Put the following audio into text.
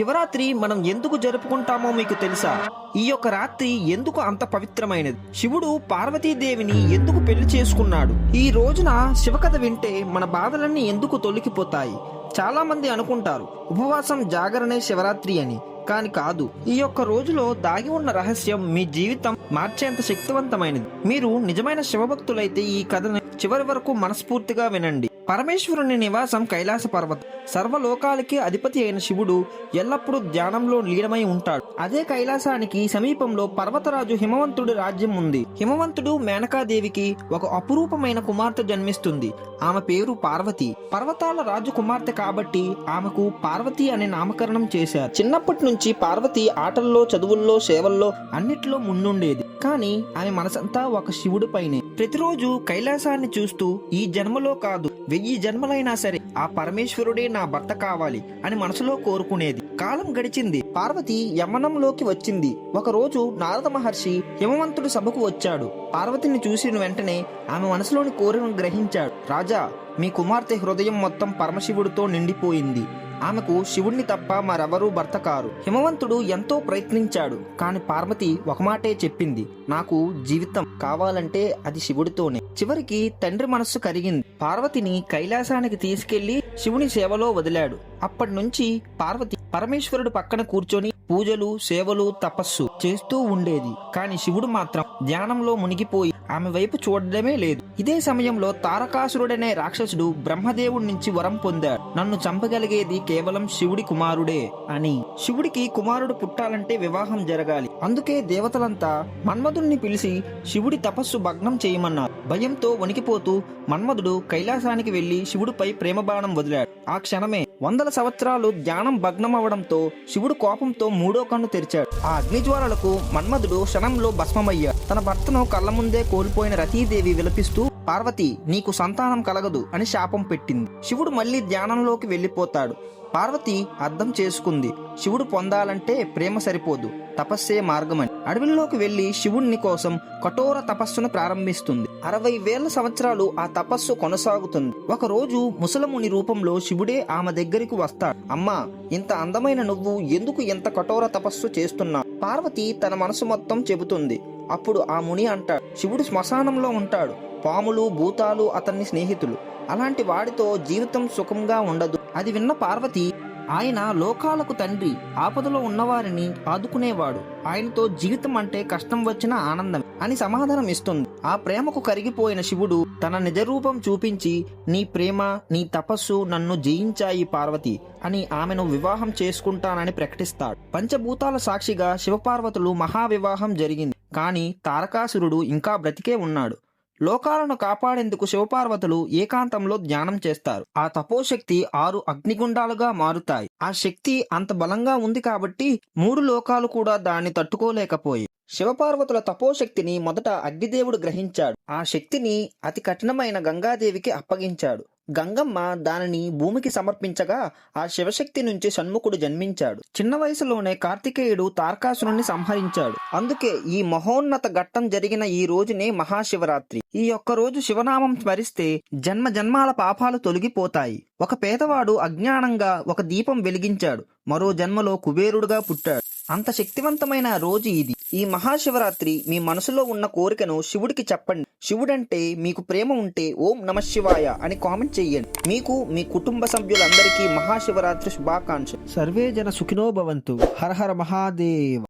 శివరాత్రి మనం ఎందుకు జరుపుకుంటామో మీకు తెలుసా? ఈ యొక్క రాత్రి ఎందుకు అంత పవిత్రమైనది? శివుడు పార్వతీదేవిని ఎందుకు పెళ్ళి చేసుకున్నాడు? ఈ రోజున శివకథ వింటే మన బాధలన్నీ ఎందుకు తొలగిపోతాయి? చాలా మంది అనుకుంటారు ఉపవాసం జాగరణే శివరాత్రి అని. కాని కాదు ఈ యొక్క రోజులో దాగి ఉన్న రహస్యం మీ జీవితం మార్చేంత శక్తివంతమైనది. మీరు నిజమైన శివభక్తులైతే ఈ కథను చివరి వరకు మనస్ఫూర్తిగా వినండి. పరమేశ్వరుని నివాసం కైలాస పర్వతం. సర్వలోకాలకి అధిపతి అయిన శివుడు ఎల్లప్పుడూ ధ్యానంలో లీనమై ఉంటాడు. అదే కైలాసానికి సమీపంలో పర్వతరాజు హిమవంతుడి రాజ్యం ఉంది. హిమవంతుడు మేనకాదేవికి ఒక అపురూపమైన కుమార్తె జన్మిస్తుంది. ఆమె పేరు పార్వతి. పర్వతాల రాజు కుమార్తె కాబట్టి ఆమెకు పార్వతి అనే నామకరణం చేశారు. చిన్నప్పటి నుంచి పార్వతి ఆటల్లో చదువుల్లో సేవల్లో అన్నిట్లో ముందుండేది. కానీ ఆమె మనసంతా ఒక శివుడి పైనే. ప్రతిరోజు కైలాసాన్ని చూస్తూ ఈ జన్మలో కాదు వెయ్యి జన్మలైనా సరే ఆ పరమేశ్వరుడే నా భర్త కావాలి అని మనసులో కోరుకునేది. కాలం గడిచింది పార్వతి యమనంలోకి వచ్చింది. ఒకరోజు నారద మహర్షి హిమవంతుడు సభకు వచ్చాడు. పార్వతిని చూసిన వెంటనే ఆమె మనసులోని కోరికను గ్రహించాడు. రాజా మీ కుమార్తె హృదయం మొత్తం పరమశివుడితో నిండిపోయింది. ఆమెకు శివుణ్ణి తప్ప మరెవరూ భర్త కారు. హిమవంతుడు ఎంతో ప్రయత్నించాడు కాని పార్వతి ఒక మాటే చెప్పింది నాకు జీవితం కావాలంటే అది శివుడితోనే. చివరికి తండ్రి మనస్సు కరిగింది. పార్వతిని కైలాసానికి తీసుకెళ్ళి శివుని సేవలో వదిలాడు. అప్పటి నుంచి పార్వతి పరమేశ్వరుడు పక్కన కూర్చొని పూజలు సేవలు తపస్సు చేస్తూ ఉండేది. కాని శివుడు మాత్రం ధ్యానంలో మునిగిపోయి ఆమె వైపు చూడడమే లేదు. ఇదే సమయంలో తారకాసురుడనే రాక్షసుడు బ్రహ్మదేవుడి నుంచి వరం పొందాడు. నన్ను చంపగలిగేది కేవలం శివుడి కుమారుడే అని. శివుడికి కుమారుడు పుట్టాలంటే వివాహం జరగాలి. అందుకే దేవతలంతా మన్మధుణ్ణి పిలిచి శివుడి తపస్సు భగ్నం చేయమన్నారు. భయంతో వణికిపోతూ మన్మధుడు కైలాసానికి వెళ్ళి శివుడిపై ప్రేమ బాణం వదిలాడు. ఆ క్షణమే వందల సంవత్సరాలు ధ్యానం భగ్నం అవడంతో శివుడు కోపంతో మూడో కన్ను తెరిచాడు. ఆ అగ్నిజ్వాలలకు మన్మధుడు క్షణంలో భస్మమయ్యాడు. తన భర్తను కళ్ళ ముందే కోల్పోయిన రతీదేవి విలపిస్తూ పార్వతి నీకు సంతానం కలగదు అని శాపం పెట్టింది. శివుడు మళ్ళీ ధ్యానంలోకి వెళ్ళిపోతాడు. పార్వతి అర్థం చేసుకుంది. శివుడు పొందాలంటే ప్రేమ సరిపోదు. తపస్సే మార్గమని. అడవిలోకి వెళ్ళి శివుణ్ణి కోసం కఠోర తపస్సును ప్రారంభిస్తుంది. అరవై వేల సంవత్సరాలు ఆ తపస్సు కొనసాగుతుంది. ఒక రోజు ముసలముని రూపంలో శివుడే ఆమె దగ్గరికి వస్తాడు. అమ్మా ఇంత అందమైన నువ్వు ఎందుకు ఇంత కఠోర తపస్సు చేస్తున్నా పార్వతి తన మనసు మొత్తం చెబుతుంది. అప్పుడు ఆ ముని అంటాడు శివుడు శ్మశానంలో ఉంటాడు. పాములు భూతాలు అతన్ని స్నేహితులు. అలాంటి వాడితో జీవితం సుఖంగా ఉండదు. అది విన్న పార్వతి ఆయన లోకాలకు తండ్రి ఆపదలో ఉన్నవారిని ఆదుకునేవాడు. ఆయనతో జీవితం అంటే కష్టం వచ్చిన ఆనందం అని సమాధానం ఇస్తుంది. ఆ ప్రేమకు కరిగిపోయిన శివుడు తన నిజరూపం చూపించి నీ ప్రేమ నీ తపస్సు నన్ను జయించాయి పార్వతి అని ఆమెను వివాహం చేసుకుంటానని ప్రకటిస్తాడు. పంచభూతాల సాక్షిగా శివపార్వతులు మహావివాహం జరిగింది. కానీ తారకాసురుడు ఇంకా బ్రతికే ఉన్నాడు. లోకాలను కాపాడేందుకు శివపార్వతులు ఏకాంతంలో ధ్యానం చేస్తారు. ఆ తపోశక్తి ఆరు అగ్నిగుండాలుగా మారుతాయి. ఆ శక్తి అంత బలంగా ఉంది కాబట్టి మూడు లోకాలు కూడా దాన్ని తట్టుకోలేకపోయి. శివపార్వతుల తపోశక్తిని మొదట అగ్నిదేవుడు గ్రహించాడు. ఆ శక్తిని అతి కఠినమైన గంగాదేవికి అప్పగించాడు. గంగమ్మ దానిని భూమికి సమర్పించగా ఆ శివశక్తి నుంచి షణ్ముఖుడు జన్మించాడు. చిన్న వయసులోనే కార్తికేయుడు తార్కాసురుణ్ణి సంహరించాడు. అందుకే ఈ మహోన్నత ఘట్టం జరిగిన ఈ రోజునే మహాశివరాత్రి. ఈ ఒక్క రోజు శివనామం స్మరిస్తే జన్మ జన్మాల పాపాలు తొలగిపోతాయి. ఒక పేదవాడు అజ్ఞానంగా ఒక దీపం వెలిగించాడు. మరో జన్మలో కుబేరుడుగా పుట్టాడు. అంత శక్తివంతమైన రోజు ఇది. ఈ మహాశివరాత్రి మీ మనసులో ఉన్న కోరికను శివుడికి చెప్పండి. శివుడంటే మీకు ప్రేమ ఉంటే ఓం నమ శివాయ అని కామెంట్ చెయ్యండి మీకు మీ కుటుంబ సభ్యులందరికీ మహాశివరాత్రి శుభాకాంక్షలు. సర్వే జన సుఖినో భవంతు. హర హర మహాదేవ్.